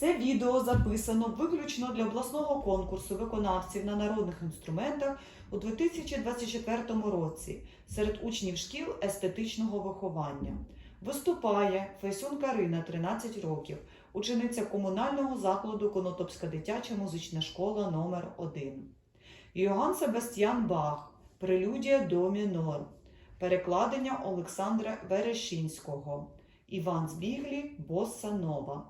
Це відео записано виключно для обласного конкурсу виконавців на народних інструментах у 2024 році серед учнів шкіл естетичного виховання. Виступає Фесюн Карина, 13 років, учениця комунального закладу Конотопська дитяча музична школа номер 1 Йоганн Себастьян Бах, Прелюдія до мінор, перекладення Олександра Верешинського, Іван Збіглі, Босса Нова.